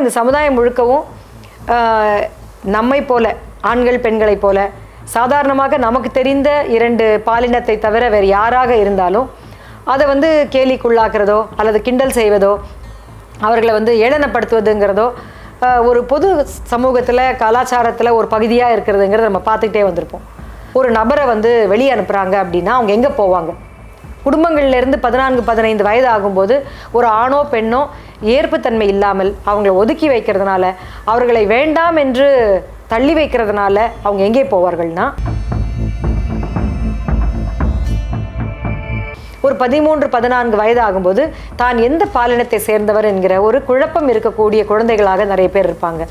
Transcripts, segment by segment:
இந்த சமுதாயம் முழுக்கவும் நம்மை போல ஆண்கள் பெண்களைப் போல சாதாரணமாக நமக்கு தெரிந்த இரண்டு பாலினத்தை தவிர வேறு யாராக இருந்தாலும் அதை வந்து கேலிக்குள்ளாக்குறதோ அல்லது கிண்டல் செய்வதோ அவர்களை வந்து ஏளனப்படுத்துவதுங்கிறதோ ஒரு பொது சமூகத்தில் கலாச்சாரத்தில் ஒரு பகுதியாக இருக்கிறதுங்கிறத நம்ம பார்த்துக்கிட்டே வந்திருப்போம். ஒரு நபரை வந்து வெளியே அனுப்புகிறாங்க அப்படின்னா அவங்க எங்கே போவாங்க? குடும்பங்கள்ல இருந்து பதினான்கு பதினைந்து வயது ஆகும்போது ஒரு ஆணோ பெண்ணோ ஏற்புத்தன்மை இல்லாமல் அவங்கள ஒதுக்கி வைக்கிறதுனால அவர்களை வேண்டாம் என்று தள்ளி வைக்கிறதுனால அவங்க எங்கே போவார்கள்னா? ஒரு பதிமூன்று பதினான்கு வயது ஆகும்போது தான் எந்த பாலினத்தை சேர்ந்தவர் என்கிற ஒரு குழப்பம் இருக்கக்கூடிய குழந்தைகளாக நிறைய பேர் இருப்பாங்க.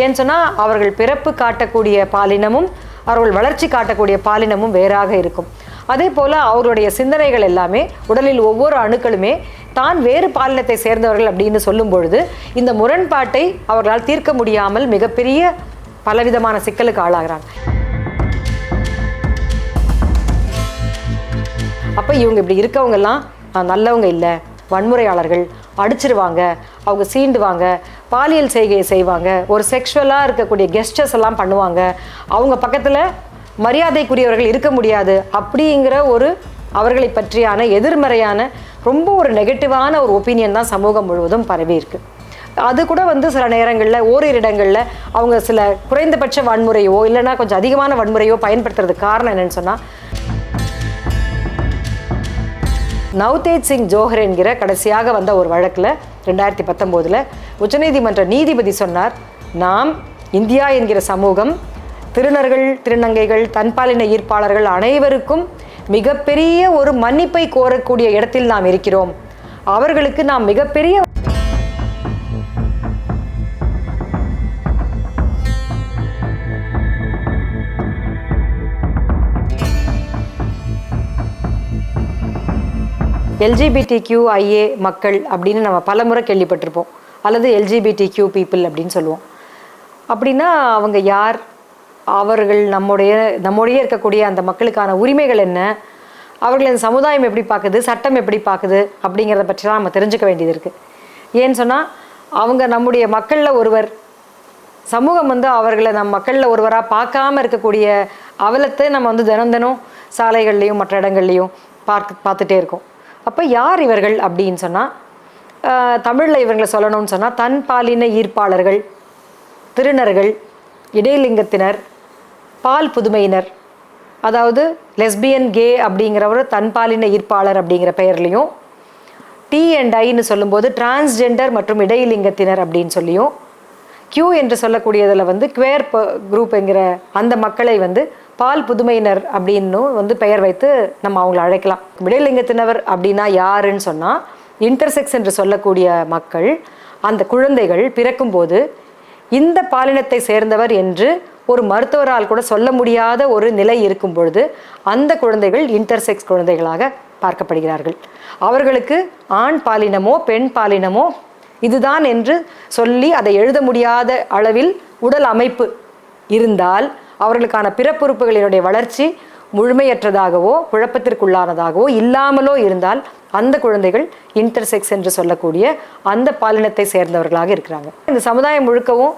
ஏன்னு சொன்னால் அவர்கள் பிறப்பு காட்டக்கூடிய பாலினமும் அவர்கள் வளர்ச்சி காட்டக்கூடிய பாலினமும் வேறாக இருக்கும். அதே போல் அவருடைய சிந்தனைகள் எல்லாமே உடலில் ஒவ்வொரு அணுக்களுமே தான் வேறு பாலினத்தை சேர்ந்தவர்கள் அப்படின்னு சொல்லும் பொழுது இந்த முரண்பாட்டை அவர்களால் தீர்க்க முடியாமல் மிகப்பெரிய பலவிதமான சிக்கலுக்கு ஆளாகிறாங்க. அப்போ இவங்க இப்படி இருக்கவங்கெல்லாம் நல்லவங்க இல்லை வன்முறையாளர்கள் அடிச்சிருவாங்க அவங்க சீண்டுவாங்க பாலியல் செய்கையை செய்வாங்க ஒரு செக்ஷுவலாக இருக்கக்கூடிய கெஸ்டர்ஸ் எல்லாம் பண்ணுவாங்க அவங்க பக்கத்தில் மரியாதைக்குரியவர்கள் இருக்க முடியாது. அப்படிங்கிற ஒரு அவர்களை பற்றியான எதிர்மறையான ரொம்ப ஒரு நெகட்டிவான ஒரு ஒப்பீனியன் தான் சமூகம் முழுவதும் பரவி இருக்குது அது கூட வந்து சில நேரங்களில் ஓரிரு இடங்களில் அவங்க சில குறைந்தபட்ச வன்முறையோ இல்லைன்னா கொஞ்சம் அதிகமான வன்முறையோ பயன்படுத்துறதுக்கு காரணம் என்னன்னு சொன்னால் நவ்தேஜ் சிங் ஜோஹர் என்கிற கடைசியாக வந்த ஒரு வழக்கில் ரெண்டாயிரத்தி பத்தொம்போதில் உச்சநீதிமன்ற நீதிபதி சொன்னார் நாம் இந்தியா என்கிற சமூகம் திருநர்கள் திருநங்கைகள் தன்பாலின ஈர்ப்பாளர்கள் அனைவருக்கும் மிகப்பெரிய ஒரு மன்னிப்பை கோரக்கூடிய இடத்தில் நாம் இருக்கிறோம். அவர்களுக்கு நாம் மிகப்பெரிய எல்ஜிபிடி கியூ ஐஏ மக்கள் அப்படின்னு நம்ம பலமுறை கேள்விப்பட்டிருப்போம். அல்லது எல்ஜிபிடி கியூ பீப்புள் அப்படின்னு சொல்லுவோம். அப்படின்னா அவங்க யார்? அவர்கள் நம்முடைய நம்முடைய இருக்கக்கூடிய அந்த மக்களுக்கான உரிமைகள் என்ன? அவர்களின் சமுதாயம் எப்படி பார்க்குது? சட்டம் எப்படி பார்க்குது? அப்படிங்கிறத பற்றிலாம் நம்ம தெரிஞ்சுக்க வேண்டியது இருக்குது ஏன்னு சொன்னால் அவங்க நம்முடைய மக்களில் ஒருவர் சமூகம் வந்து அவர்களை நம் மக்களில் ஒருவராக பார்க்காம இருக்கக்கூடிய அவலத்தை நம்ம வந்து தினம் தினம் சாலைகள்லையும் மற்ற இடங்கள்லையும் பார்க்க பார்த்துட்டே இருக்கோம். அப்போ யார் இவர்கள் அப்படின்னு சொன்னால் தமிழில் இவங்களை சொல்லணும்னு சொன்னால் தன் பாலின ஈர்ப்பாளர்கள் திருநர்கள் இடைலிங்கத்தினர் பால் புதுமையினர். அதாவது லெஸ்பியன் கே அப்படிங்கிறவர் தன்பாலின ஈர்ப்பாளர் அப்படிங்கிற பெயர்லையும் டி அண்ட் ஐன்னு சொல்லும்போது டிரான்ஸ்ஜெண்டர் மற்றும் இடைலிங்கத்தினர் அப்படின்னு சொல்லியும் கியூ என்று சொல்லக்கூடியதில் வந்து குவேர் குரூப் என்கிற அந்த மக்களை வந்து பால் புதுமையினர் அப்படின்னும் வந்து பெயர் வைத்து நம்ம அவங்கள அழைக்கலாம். இடைலிங்கத்தினவர் அப்படின்னா யாருன்னு சொன்னால் இன்டர்செக்ஸ் என்று சொல்லக்கூடிய மக்கள் அந்த குழந்தைகள் பிறக்கும்போது இந்த பாலினத்தை சேர்ந்தவர் என்று ஒரு மருத்துவரால் கூட சொல்ல முடியாத ஒரு நிலை இருக்கும் பொழுது அந்த குழந்தைகள் இன்டர்செக்ஸ் குழந்தைகளாக பார்க்கப்படுகிறார்கள். அவர்களுக்கு ஆண் பாலினமோ பெண் பாலினமோ இதுதான் என்று சொல்லி அதை எழுத முடியாத அளவில் உடல் அமைப்பு இருந்தால் அவர்களுக்கான பிறப்புறுப்புகளினுடைய வளர்ச்சி முழுமையற்றதாகவோ குழப்பத்திற்குள்ளானதாகவோ இல்லாமலோ இருந்தால் அந்த குழந்தைகள் இன்டர்செக்ஸ் என்று சொல்லக்கூடிய அந்த பாலினத்தை சேர்ந்தவர்களாக இருக்கிறாங்க. இந்த சமுதாயம் முழுக்கவும்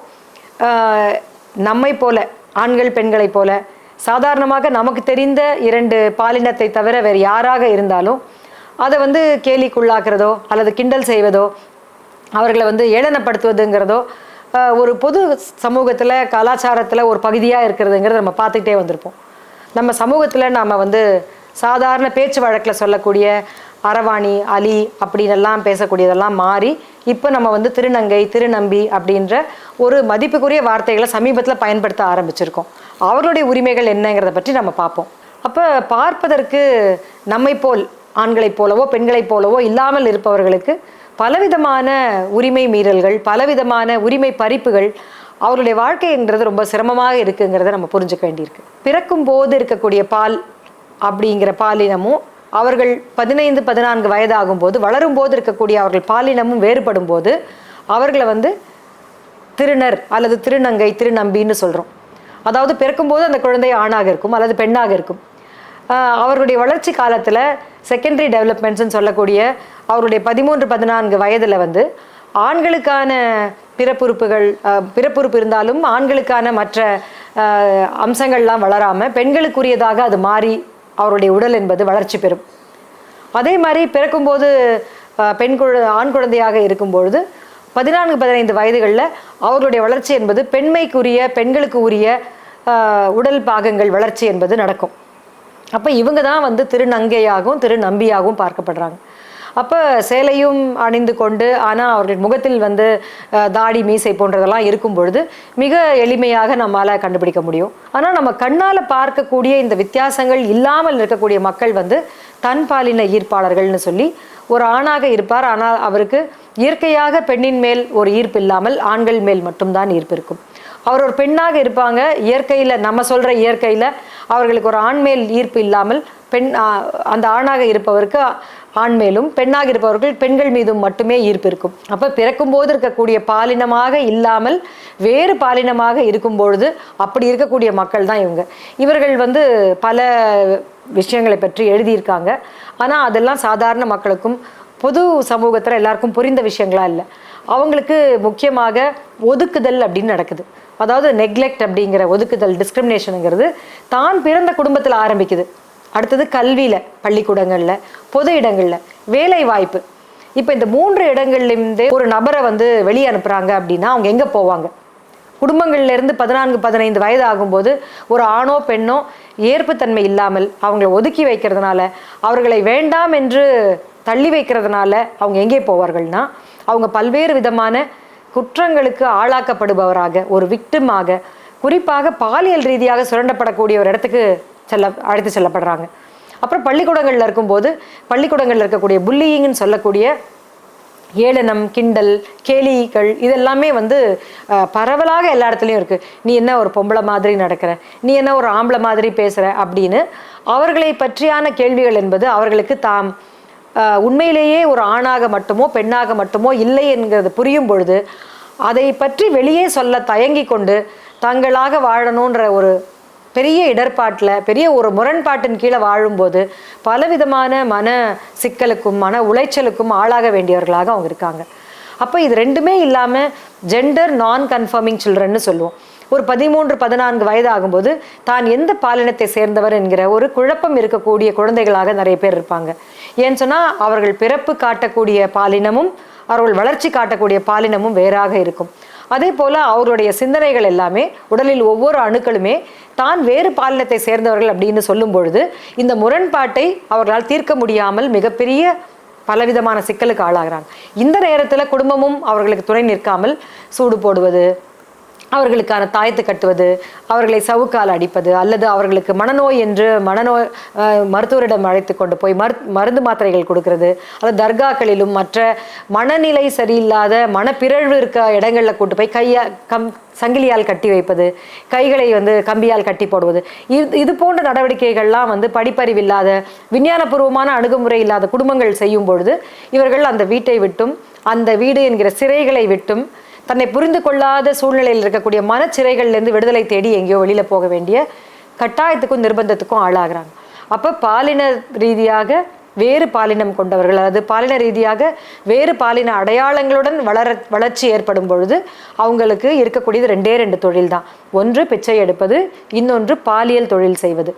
நம்மை போல ஆண்கள் பெண்களைப் போல சாதாரணமாக நமக்கு தெரிந்த இரண்டு பாலினத்தை தவிர வேறு யாராக இருந்தாலும் அதை வந்து கேலிக்குள்ளாக்குறதோ அல்லது கிண்டல் செய்வதோ அவர்களை வந்து ஏளனப்படுத்துவதுங்கிறதோ ஒரு பொது சமூகத்தில் கலாச்சாரத்தில் ஒரு பகுதியாக இருக்கிறதுங்கிறத நம்ம பார்த்துக்கிட்டே வந்திருப்போம். நம்ம சமூகத்தில் நாம் வந்து சாதாரண பேச்சு வழக்கில் சொல்லக்கூடிய அரவாணி அலி அப்படின்னு எல்லாம் பேசக்கூடியதெல்லாம் மாறி இப்போ நம்ம வந்து திருநங்கை திருநம்பி அப்படின்ற ஒரு மதிப்புக்குரிய வார்த்தைகளை சமீபத்தில் பயன்படுத்த ஆரம்பிச்சிருக்கோம். அவர்களுடைய உரிமைகள் என்னங்கிறத பற்றி நம்ம பார்ப்போம். அப்போ பார்ப்பதற்கு நம்மை போல் ஆண்களைப் போலவோ பெண்களைப் போலவோ இல்லாமல் இருப்பவர்களுக்கு பலவிதமான உரிமை மீறல்கள் பலவிதமான உரிமை பறிப்புகள் அவருடைய வாழ்க்கைங்கிறது ரொம்ப சிரமமாக இருக்குங்கிறத நம்ம புரிஞ்சுக்க வேண்டியிருக்கு. பிறக்கும் போது இருக்கக்கூடிய பால் அப்படிங்கிற பாலினமும் அவர்கள் பதினைந்து பதினான்கு வயதாகும் போது வளரும் போது இருக்கக்கூடிய அவர்கள் பாலினமும் வேறுபடும் போது அவர்களை வந்து திருநர் அல்லது திருநங்கை திருநம்பின்னு சொல்கிறோம் அதாவது பிறக்கும்போது அந்த குழந்தை ஆணாக இருக்கும் அல்லது பெண்ணாக இருக்கும். அவருடைய அவர்களுடைய வளர்ச்சி காலத்தில் செகண்டரி டெவலப்மெண்ட்ஸ்னு சொல்லக்கூடிய அவருடைய பதிமூன்று பதினான்கு வயதில் வந்து ஆண்களுக்கான பிறப்புறுப்புகள் பிறப்புறுப்பு இருந்தாலும் ஆண்களுக்கான மற்ற அம்சங்கள்லாம் வளராமல் பெண்களுக்குரியதாக அது மாறி அவருடைய உடல் என்பது வளர்ச்சி பெறும். அதே மாதிரி பிறக்கும்போது பெண் குழ ஆண் குழந்தையாக இருக்கும்பொழுது பதினான்கு பதினைந்து வயதுகளில் அவர்களுடைய வளர்ச்சி என்பது பெண்மைக்குரிய பெண்களுக்கு உரிய உடல் பாகங்கள் வளர்ச்சி என்பது நடக்கும். அப்போ இவங்க தான் வந்து திருநங்கையாகவும் திருநம்பியாகவும் பார்க்கப்படுறாங்க. அப்போ சேலையும் அணிந்து கொண்டு ஆனால் அவர்கள் முகத்தில் வந்து தாடி மீசை போன்றதெல்லாம் இருக்கும் பொழுது மிக எளிமையாக நம்மால் கண்டுபிடிக்க முடியும். ஆனால் நம்ம கண்ணால் பார்க்கக்கூடிய இந்த வித்தியாசங்கள் இல்லாமல் இருக்கக்கூடிய மக்கள் வந்து தன் பாலின ஈர்ப்பாளர்கள்னு சொல்லி ஒரு ஆணாக இருப்பார். ஆனால் அவருக்கு இயற்கையாக பெண்ணின் மேல் ஒரு ஈர்ப்பு இல்லாமல் ஆண்கள் மேல் மட்டும்தான் ஈர்ப்பு இருக்கும். அவர் ஒரு பெண்ணாக இருப்பாங்க. இயற்கையில் நம்ம சொல்கிற இயற்கையில் அவர்களுக்கு ஒரு ஆண் மேல் ஈர்ப்பு இல்லாமல் பெண் அந்த ஆணாக இருப்பவருக்கு ஆண் மேலும் பெண்ணாக இருப்பவர்கள் பெண்கள் மீதும் மட்டுமே ஈர்ப்பு இருக்கும். அப்போ பிறக்கும்போது இருக்கக்கூடிய பாலினமாக இல்லாமல் வேறு பாலினமாக இருக்கும் பொழுது அப்படி இருக்கக்கூடிய மக்கள் தான் இவங்க. இவர்கள் வந்து பல விஷயங்களை பற்றி எழுதியிருக்காங்க. ஆனால் அதெல்லாம் சாதாரண மக்களுக்கும் பொது சமூகத்தில் எல்லாருக்கும் புரிந்த விஷயங்களா இல்லை. அவங்களுக்கு முக்கியமாக ஒதுக்குதல் அப்படின்னு நடக்குது. அதாவது நெக்லெக்ட் அப்படிங்கிற ஒதுக்குதல் டிஸ்கிரிமினேஷனுங்கிறது தான் பிறந்த குடும்பத்தில் ஆரம்பிக்குது. அடுத்தது கல்வியில் பள்ளிக்கூடங்களில் பொது இடங்களில் வேலை வாய்ப்பு இப்போ இந்த மூன்று இடங்கள்லேருந்தே ஒரு நபரை வந்து வெளியே அனுப்புகிறாங்க அப்படின்னா அவங்க எங்கே போவாங்க? குடும்பங்கள்லேருந்து பதினான்கு பதினைந்து வயது ஆகும்போது ஒரு ஆணோ பெண்ணோ ஏற்புத்தன்மை இல்லாமல் அவங்கள ஒதுக்கி வைக்கிறதுனால அவர்களை வேண்டாம் என்று தள்ளி வைக்கிறதுனால அவங்க எங்கே போவார்கள்னா அவங்க பல்வேறு விதமான குற்றங்களுக்கு ஆளாக்கப்படுபவராக ஒரு விக்டிமாக குறிப்பாக பாலியல் ரீதியாக சுரண்டப்படக்கூடிய ஒரு இடத்துக்கு செல்ல அழைத்து செல்லப்படுறாங்க. அப்புறம் பள்ளிக்கூடங்களில் இருக்கும்போது பள்ளிக்கூடங்களில் இருக்கக்கூடிய புல்லியிங்னு சொல்லக்கூடிய ஏளனம் கிண்டல் கேலிகள் இதெல்லாமே வந்து பரவலாக எல்லா இடத்துலையும் இருக்குது நீ என்ன ஒரு பொம்பளை மாதிரி நடக்கிற? நீ என்ன ஒரு ஆம்பளை மாதிரி பேசுகிற அப்படின்னு அவர்களை பற்றியான கேள்விகள் என்பது அவர்களுக்கு தாம் உண்மையிலேயே ஒரு ஆணாக மட்டுமோ பெண்ணாக மட்டுமோ இல்லை என்கிறது புரியும் பொழுது அதை பற்றி வெளியே சொல்ல தயங்கி கொண்டு தங்களாக வாழணுன்ற ஒரு பெரிய இடர்பாட்டில் பெரிய ஒரு முரண்பாட்டின் கீழே வாழும்போது பலவிதமான மன சிக்கலுக்கும் மன உளைச்சலுக்கும் ஆளாக வேண்டியவர்களாக அவங்க இருக்காங்க. அப்போ இது ரெண்டுமே இல்லாமல் ஜெண்டர் நான் கன்ஃபர்மிங் சில்ட்ரன்னு சொல்லுவோம். ஒரு பதிமூன்று பதினான்கு வயது ஆகும்போது தான் எந்த பாலினத்தை சேர்ந்தவர் என்கிற ஒரு குழப்பம் இருக்கக்கூடிய குழந்தைகளாக நிறைய பேர் இருப்பாங்க. ஏன்னு சொன்னால் அவர்கள் பிறப்பு காட்டக்கூடிய பாலினமும் அவர்கள் வளர்ச்சி காட்டக்கூடிய பாலினமும் வேறாக இருக்கும். அதே போல அவருடைய சிந்தனைகள் எல்லாமே உடலில் ஒவ்வொரு அணுக்களுமே தான் வேறு பாலினத்தை சேர்ந்தவர்கள் அப்படின்னு சொல்லும் பொழுது இந்த முரண்பாட்டை அவர்களால் தீர்க்க முடியாமல் மிகப்பெரிய பலவிதமான சிக்கலுக்கு ஆளாகிறாங்க. இந்த நேரத்தில் குடும்பமும் அவர்களுக்கு துணை நிற்காமல் சூடு போடுவது அவர்களுக்கான தாயத்து கட்டுவது அவர்களை சவுக்கால் அடிப்பது அல்லது அவர்களுக்கு மனநோய் என்று மனநோய் மருத்துவரிடம் அழைத்து கொண்டு போய் மரு மருந்து மாத்திரைகள் கொடுக்கறது. அல்லது தர்காக்களிலும் மற்ற மனநிலை சரியில்லாத மனப்பிறழ்வு இருக்க இடங்களில் கூட்டு போய் கையா கம் சங்கிலியால் கட்டி வைப்பது கைகளை வந்து கம்பியால் கட்டி போடுவது. இது இது போன்ற நடவடிக்கைகள்லாம் வந்து படிப்பறிவில்லாத விஞ்ஞானபூர்வமான அணுகுமுறை இல்லாத குடும்பங்கள் செய்யும் பொழுது இவர்கள் அந்த வீட்டை விட்டும் அந்த வீடு என்கிற சிறைகளை விட்டும் தன்னை புரிந்து கொள்ளாத சூழ்நிலையில் இருக்கக்கூடிய மனச்சிறைகள்லேருந்து விடுதலை தேடி எங்கேயோ வெளியில் போக வேண்டிய கட்டாயத்துக்கும் நிர்பந்தத்துக்கும் ஆளாகிறாங்க. அப்போ பாலின ரீதியாக வேறு பாலினம் கொண்டவர்கள் அதாவது பாலின ரீதியாக வேறு பாலின அடையாளங்களுடன் வளர வளர்ச்சி ஏற்படும் பொழுது அவங்களுக்கு இருக்கக்கூடியது ரெண்டே ரெண்டு தொழில் தான் ஒன்று பிச்சை எடுப்பது இன்னொன்று பாலியல் தொழில் செய்வது.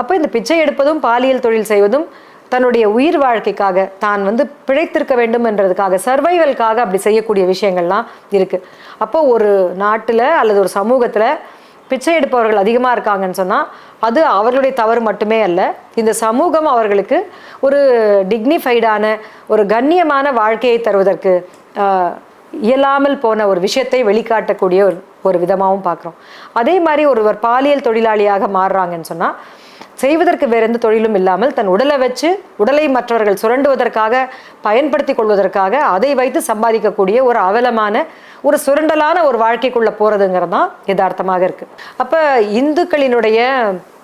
அப்போ இந்த பிச்சை எடுப்பதும் பாலியல் தொழில் செய்வதும் தன்னுடைய உயிர் வாழ்க்கைக்காக தான் வந்து பிழைத்திருக்க வேண்டும் என்றதுக்காக சர்வைவல்காக அப்படி செய்யக்கூடிய விஷயங்கள்லாம் இருக்குது அப்போ ஒரு நாட்டில் அல்லது ஒரு சமூகத்தில் பிச்சை எடுப்பவர்கள் அதிகமாக இருக்காங்கன்னு சொன்னால் அது அவர்களுடைய தவறு மட்டுமே அல்ல. இந்த சமூகம் அவர்களுக்கு ஒரு டிக்னிஃபைடான ஒரு கண்ணியமான வாழ்க்கையை தருவதற்கு இயலாமல் போன ஒரு விஷயத்தை வெளிக்காட்டக்கூடிய ஒரு ஒரு விதமாகவும் பார்க்குறோம். அதே மாதிரி ஒருவர் பாலியல் தொழிலாளியாக மாறுறாங்கன்னு சொன்னால் செய்வதற்கு வேற எந்த தொழிலும் இல்லாமல் தன் உடலை வச்சு உடலை மற்றவர்கள் சுரண்டுவதற்காக பயன்படுத்தி கொள்வதற்காக அதை வைத்து சம்பாதிக்கக்கூடிய ஒரு அவலமான ஒரு சுரண்டலான ஒரு வாழ்க்கைக்குள்ள போறதுங்கிறது தான் யதார்த்தமாக இருக்கு. அப்ப இந்துக்களினுடைய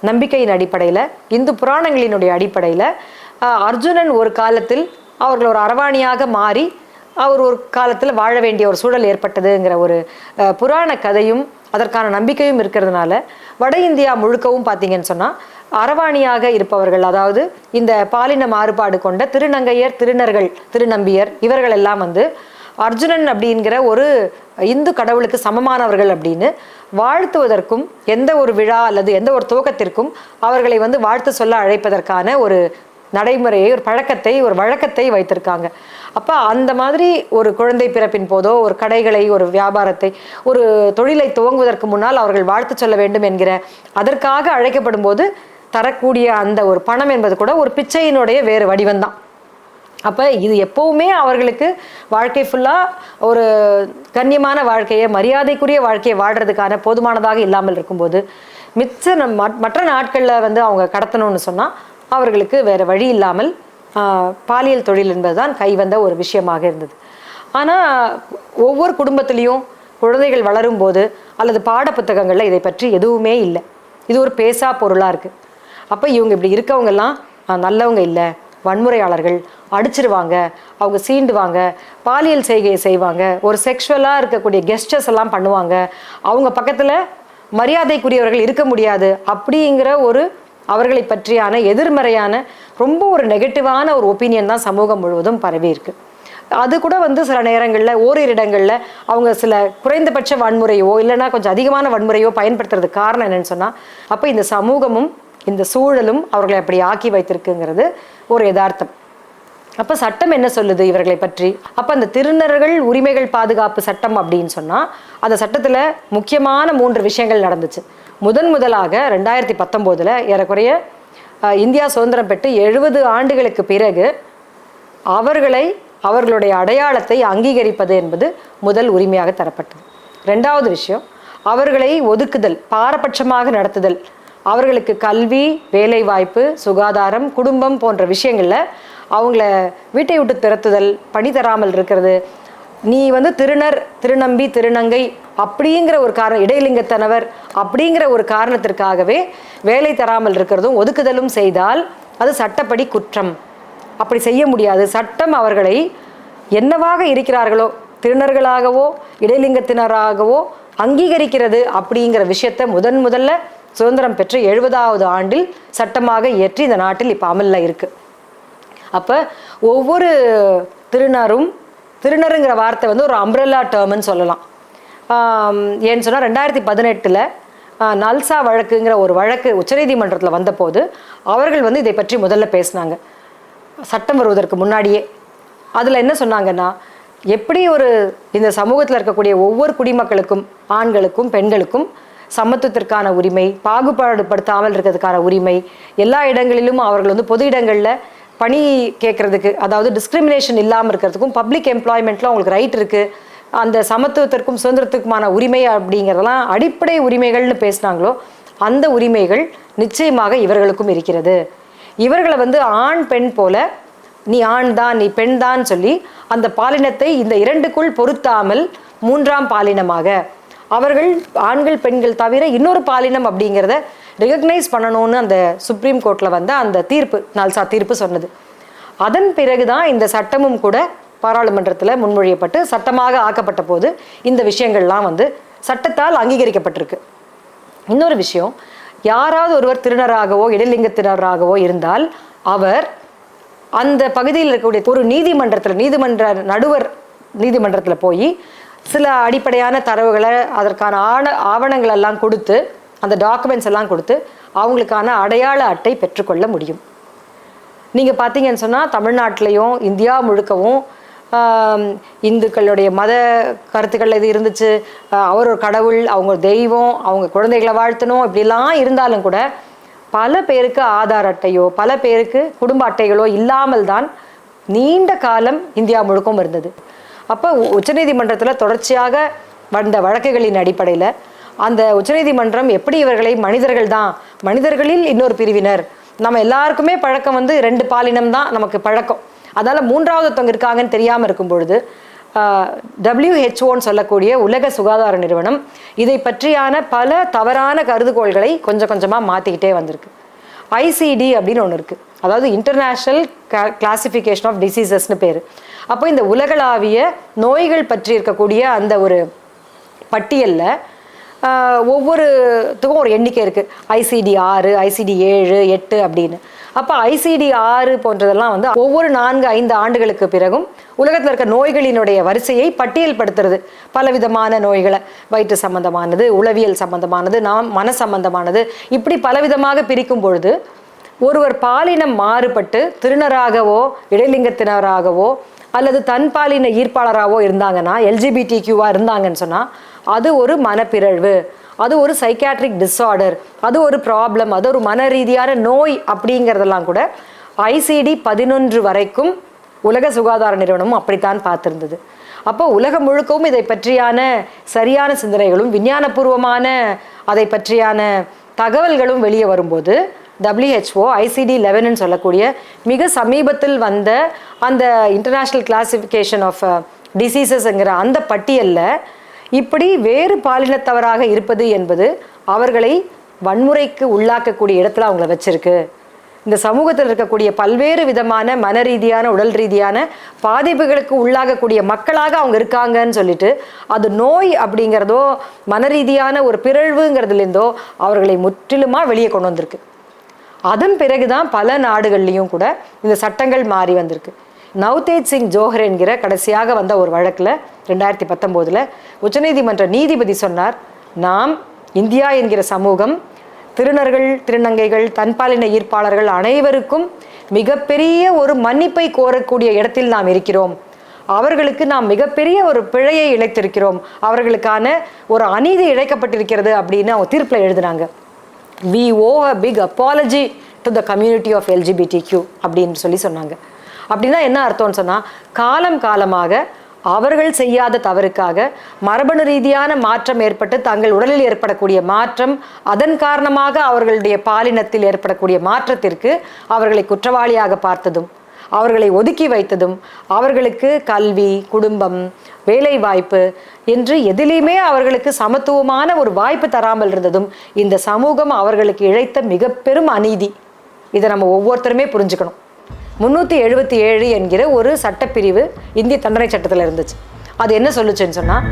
நம்பிக்கையின் அடிப்படையில் இந்து புராணங்களினுடைய அடிப்படையில் அர்ஜுனன் ஒரு காலத்தில் அவர்கள் ஒரு அரவாணியாக மாறி அவர் ஒரு காலத்தில் வாழ வேண்டிய ஒரு சூழல் ஏற்பட்டதுங்கிற ஒரு புராண கதையும் அதற்கான நம்பிக்கையும் இருக்கிறதுனால வட இந்தியா முழுக்கவும் பார்த்தீங்கன்னு சொன்னால் அரவாணியாக இருப்பவர்கள் அதாவது இந்த பாலின மாறுபாடு கொண்ட திருநங்கையர் திருநர்கள் திருநம்பியர் இவர்கள் எல்லாம் வந்து அர்ஜுனன் அப்படிங்கிற ஒரு இந்து கடவுளுக்கு சமமானவர்கள் அப்படின்னு வாழ்த்துவதற்கும் எந்த ஒரு விழா அல்லது எந்த ஒரு துவக்கத்திற்கும் அவர்களை வந்து வாழ்த்து சொல்ல அழைப்பதற்கான ஒரு நடைமுறையை ஒரு பழக்கத்தை ஒரு வழக்கத்தை வைத்திருக்காங்க. அப்போ அந்த மாதிரி ஒரு குழந்தை பிறப்பின் போதோ ஒரு கடைகளை ஒரு வியாபாரத்தை ஒரு தொழிலை துவங்குவதற்கு முன்னால் அவர்கள் வாழ்த்து சொல்ல வேண்டும் என்கிற அதற்காக அழைக்கப்படும் போது தரக்கூடிய அந்த ஒரு பணம் என்பது கூட ஒரு பிச்சையினுடைய வேறு வடிவம்தான். அப்போ இது எப்போவுமே அவர்களுக்கு வாழ்க்கை ஃபுல்லாக ஒரு கண்ணியமான வாழ்க்கையை மரியாதைக்குரிய வாழ்க்கையை வாழ்கிறதுக்கான போதுமானதாக இல்லாமல் இருக்கும்போது மிச்ச நம் மற்ற நாட்களில் வந்து அவங்க கடத்தணும்னு சொன்னால் அவர்களுக்கு வேறு வழி இல்லாமல் பாலியல் தொழில் என்பதுதான் கைவந்த ஒரு விஷயமாக இருந்தது. ஆனால் ஒவ்வொரு குடும்பத்திலையும் குழந்தைகள் வளரும் போது அல்லது பாடப்புத்தகங்களில் இதை பற்றி எதுவுமே இல்லை. இது ஒரு பேசா பொருளாக இருக்குது அப்போ இவங்க இப்படி இருக்கவங்கெல்லாம் நல்லவங்க இல்லை. வன்முறையாளர்கள். அடிச்சிருவாங்க. அவங்க சீண்டுவாங்க. பாலியல் செய்கையை செய்வாங்க. ஒரு செக்ஷுவலாக இருக்கக்கூடிய கெஸ்டர்ஸ் எல்லாம் பண்ணுவாங்க. அவங்க பக்கத்தில் மரியாதைக்குரியவர்கள் இருக்க முடியாது. அப்படிங்கிற ஒரு அவர்களை பற்றியான எதிர்மறையான ரொம்ப ஒரு நெகட்டிவான ஒரு ஒப்பீனியன் தான் சமூகம் முழுவதும் பரவி இருக்குது அது கூட வந்து சில நேரங்களில் ஓரிரு இடங்களில் அவங்க சில குறைந்தபட்ச வன்முறையோ இல்லைன்னா கொஞ்சம் அதிகமான வன்முறையோ பயன்படுத்துறதுக்கு காரணம் என்னன்னு சொன்னால் அப்போ இந்த சமூகமும் இந்த சூழலும் அவர்களை அப்படி ஆக்கி வைத்திருக்குங்கிறது ஒரு யதார்த்தம். அப்போ சட்டம் என்ன சொல்லுது இவர்களை பற்றி? அப்போ அந்த திருநர்கள் உரிமைகள் பாதுகாப்பு சட்டம் அப்படின்னு சொன்னால் அந்த சட்டத்தில் முக்கியமான மூன்று விஷயங்கள் நடந்துச்சு. முதன் முதலாக ரெண்டாயிரத்தி பத்தொம்போதில் ஏறக்குறைய இந்தியா சுதந்திரம் பெற்று எழுபது ஆண்டுகளுக்கு பிறகு அவர்களை அவர்களுடைய அடையாளத்தை அங்கீகரிப்பது என்பது முதல் உரிமையாக தரப்பட்டது. ரெண்டாவது விஷயம் அவர்களை ஒதுக்குதல் பாரபட்சமாக நடத்துதல். அவர்களுக்கு கல்வி வேலைவாய்ப்பு சுகாதாரம் குடும்பம் போன்ற விஷயங்களில் அவங்கள வீட்டை விட்டு திறத்துதல் பணி தராமல் இருக்கிறது நீ வந்து திருநர் திருநம்பி திருநங்கை அப்படிங்கிற ஒரு காரணம் இடைலிங்கத்தனவர் அப்படிங்கிற ஒரு காரணத்திற்காகவே வேலை தராமல் இருக்கிறதும் ஒதுக்குதலும் செய்தால் அது சட்டப்படி குற்றம். அப்படி செய்ய முடியாது. சட்டம் அவர்களை என்னவாக இருக்கிறார்களோ திருநர்களாகவோ இடைலிங்கத்தினராகவோ அங்கீகரிக்கிறது அப்படிங்கிற விஷயத்தை முதன் முதல்ல சுதந்திரம் பெற்ற எழுபதாவது ஆண்டில் சட்டமாக இயற்றி இந்த நாட்டில் இப்போ அமலில் இருக்கு. அப்போ ஒவ்வொரு திருநரும் திருநருங்கிற வார்த்தை வந்து ஒரு அம்ப்ரெல்லா டேர்ம்னு சொல்லலாம். ஏன்னு சொன்னால் ரெண்டாயிரத்தி பதினெட்டில் நல்சா வழக்குங்கிற ஒரு வழக்கு உச்சநீதிமன்றத்தில் வந்தபோது அவர்கள் வந்து இதை பற்றி முதல்ல பேசினாங்க. சட்டம் வருவதற்கு முன்னாடியே. அதில் என்ன சொன்னாங்கன்னா எப்படி ஒரு இந்த சமூகத்தில் இருக்கக்கூடிய ஒவ்வொரு குடிமக்களுக்கும் ஆண்களுக்கும் பெண்களுக்கும் சமத்துவத்திற்கான உரிமை பாகுபாடுபடுத்தாமல் இருக்கிறதுக்கான உரிமை எல்லா இடங்களிலும் அவர்கள் வந்து பொது இடங்களில் பணி கேட்கறதுக்கு அதாவது டிஸ்கிரிமினேஷன் இல்லாமல் இருக்கிறதுக்கும் பப்ளிக் எம்ப்ளாய்மெண்ட்டில் அவங்களுக்கு ரைட் இருக்குது அந்த சமத்துவத்திற்கும் சுதந்திரத்துக்குமான உரிமை அப்படிங்கிறதெல்லாம் அடிப்படை உரிமைகள்னு பேசினாங்களோ அந்த உரிமைகள் நிச்சயமாக இவர்களுக்கும் இருக்கிறது. இவர்களை வந்து ஆண் பெண் போல நீ ஆண் தான் நீ பெண் தான் சொல்லி அந்த பாலினத்தை இந்த இரண்டுக்குள் பொருத்தாமல் மூன்றாம் பாலினமாக. அவர்கள் ஆண்கள் பெண்கள் தவிர இன்னொரு பாலினம் அப்படிங்கிறத ரெகக்னைஸ் பண்ணணும்னு அந்த சுப்ரீம் கோர்ட்டில் வந்த அந்த தீர்ப்பு நால்சா தீர்ப்பு சொன்னது. அதன் பிறகுதான் இந்த சட்டமும் கூட பாராளுமன்றத்தில் முன்மொழியப்பட்டு சட்டமாக ஆக்கப்பட்ட போது இந்த விஷயங்கள்லாம் வந்து சட்டத்தால் அங்கீகரிக்கப்பட்டிருக்கு. இன்னொரு விஷயம் யாராவது ஒருவர் திருநராகவோ இடைலிங்கத்தினராகவோ இருந்தால் அவர் அந்த பகுதியில் இருக்கக்கூடிய ஒரு நீதிமன்றத்தில் நீதிமன்ற நடுவர் நீதிமன்றத்தில் போய் சில அடிப்படையான தரவுகளை அதற்கான ஆண ஆவணங்கள் எல்லாம் கொடுத்து அந்த டாக்குமெண்ட்ஸ் எல்லாம் கொடுத்து அவங்களுக்கான அடையாள அட்டை பெற்றுக்கொள்ள முடியும். நீங்கள் பார்த்தீங்கன்னு சொன்னால் தமிழ்நாட்டிலையும் இந்தியா முழுக்கவும் இந்துக்களுடைய மத கருத்துக்கள் இது இருந்துச்சு அவர் ஒரு கடவுள் அவங்க ஒரு தெய்வம் அவங்க குழந்தைகளை வாழ்த்தணும் இப்படிலாம் இருந்தாலும் கூட பல பேருக்கு ஆதார் அட்டையோ பல பேருக்கு குடும்ப அட்டைகளோ இல்லாமல் தான் நீண்ட காலம் இந்தியா முழுக்கவும் இருந்தது. அப்போ உச்சநீதிமன்றத்தில் தொடர்ச்சியாக வந்த வழக்குகளின் அடிப்படையில் அந்த உச்சநீதிமன்றம் எப்படி இவர்களை மனிதர்கள் தான் மனிதர்களில் இன்னொரு பிரிவினர். நம்ம எல்லாருக்குமே பழக்கம் வந்து ரெண்டு பாலினம் தான் நமக்கு பழக்கம். அதால் மூன்றாவது ஒருத்தவங்க இருக்காங்கன்னு தெரியாமல் இருக்கும் பொழுது டபிள்யூஹெச்ஓன்னு சொல்லக்கூடிய உலக சுகாதார நிறுவனம் இதை பற்றியான பல தவறான கருதுகோள்களை கொஞ்சம் கொஞ்சமாக மாற்றிக்கிட்டே வந்திருக்கு. ஐசிடி அப்படின்னு ஒன்று இருக்குது அதாவது இன்டர்நேஷ்னல் கிளாசிஃபிகேஷன் ஆஃப் டிசீசஸ்னு பேர். அப்போ இந்த உலகளாவிய நோய்கள் பற்றி இருக்கக்கூடிய அந்த ஒரு பட்டியலில் ஒவ்வொருத்துக்கும் ஒரு எண்ணிக்கை இருக்குது ஐசிடி ஆறு ஐசிடி ஏழு எட்டு அப்படின்னு. அப்போ ஐசிடி ஆறு போன்றதெல்லாம் வந்து ஒவ்வொரு நான்கு ஐந்து ஆண்டுகளுக்கு பிறகும் உலகத்தில் இருக்க நோய்களினுடைய வரிசையை பட்டியல்படுத்துறது. பலவிதமான நோய்களை வயிற்று சம்பந்தமானது உளவியல் சம்பந்தமானது நாம் மன சம்பந்தமானது இப்படி பலவிதமாக பிரிக்கும் பொழுது ஒருவர் பாலினம் மாறுபட்டு திருநராகவோ இடைலிங்கத்தினராகவோ அல்லது தன் பாலின ஈர்ப்பாளராகவோ இருந்தாங்கன்னா எல்ஜிபிடி கியூவாக இருந்தாங்கன்னு சொன்னால் அது ஒரு மனப்பிறழ்வு அது ஒரு சைக்காட்ரிக் டிஸார்டர் அது ஒரு ப்ராப்ளம் அது ஒரு மன ரீதியான நோய் அப்படிங்கிறதெல்லாம் கூட ஐசிடி பதினொன்று வரைக்கும் உலக சுகாதார நிறுவனமும் அப்படித்தான் பார்த்துருந்தது. அப்போ உலகம் முழுக்கவும் இதை பற்றியான சரியான சிந்தனைகளும் விஞ்ஞானபூர்வமான அதை பற்றியான தகவல்களும் வெளியே வரும்போது டபிள்யூஹெச்ஓ ஐசிடி லெவன்னு சொல்லக்கூடிய மிக சமீபத்தில் வந்த அந்த இன்டர்நேஷ்னல் கிளாசிஃபிகேஷன் ஆஃப் டிசீசஸ்ங்கிற அந்த பட்டியலில் இப்படி வேறு பாலினத்தவராக இருப்பது என்பது அவர்களை வன்முறைக்கு உள்ளாக்கக்கூடிய இடத்துல அவங்கள வச்சிருக்கு. இந்த சமூகத்தில் இருக்கக்கூடிய பல்வேறு விதமான மன ரீதியான உடல் ரீதியான பாதிப்புகளுக்கு உள்ளாகக்கூடிய மக்களாக அவங்க இருக்காங்கன்னு சொல்லிட்டு அது நோய் அப்படிங்கிறதோ மன ரீதியான ஒரு பிறழ்வுங்கிறதுலேருந்தோ அவர்களை முற்றிலுமா வெளியே கொண்டு வந்திருக்கு. அதன் பிறகுதான் பல நாடுகள்லையும் கூட இந்த சட்டங்கள் மாறி வந்திருக்கு. நவ்தேஜ் சிங் ஜோஹர் என்கிற கடைசியாக வந்த ஒரு வழக்கில் ரெண்டாயிரத்தி பத்தொம்போதில் உச்சநீதிமன்ற நீதிபதி சொன்னார் நாம் இந்தியா என்கிற சமூகம் திருநர்கள் திருநங்கைகள் தன்பாலின ஈர்ப்பாளர்கள் அனைவருக்கும் மிகப்பெரிய ஒரு மன்னிப்பை கோரக்கூடிய இடத்தில் நாம் இருக்கிறோம். அவர்களுக்கு நாம் மிகப்பெரிய ஒரு பிழையை இழைத்திருக்கிறோம். அவர்களுக்கான ஒரு அநீதி இழைக்கப்பட்டிருக்கிறது அப்படின்னு அவங்க தீர்ப்பில் எழுதினாங்க. We owe a big apology to the community of LGBT Q அப்படின்னு சொல்லி சொன்னாங்க. அப்படின்னா என்ன அர்த்தம்னு சொன்னால் காலம் காலமாக அவர்கள் செய்யாத தவறுக்காக மரபணு ரீதியான மாற்றம் ஏற்பட்டு தங்கள் உடலில் ஏற்படக்கூடிய மாற்றம் அதன் காரணமாக அவர்களுடைய பாலினத்தில் ஏற்படக்கூடிய மாற்றத்திற்கு அவர்களை குற்றவாளியாக பார்த்ததும். அவர்களை ஒதுக்கி வைத்ததும் அவர்களுக்கு கல்வி குடும்பம் வேலை வாய்ப்பு என்று எதிலையுமே அவர்களுக்கு சமத்துவமான ஒரு வாய்ப்பு தராமல் இருந்ததும் இந்த சமூகம் அவர்களுக்கு இழைத்த மிக பெரும் அநீதி. இதை நம்ம ஒவ்வொருத்தருமே புரிஞ்சுக்கணும். முந்நூற்றி எழுபத்தி ஏழு என்கிற ஒரு சட்டப்பிரிவு இந்திய தண்டனை சட்டத்தில் இருந்துச்சு. அது என்ன சொல்லுச்சுன்னு சொன்னால்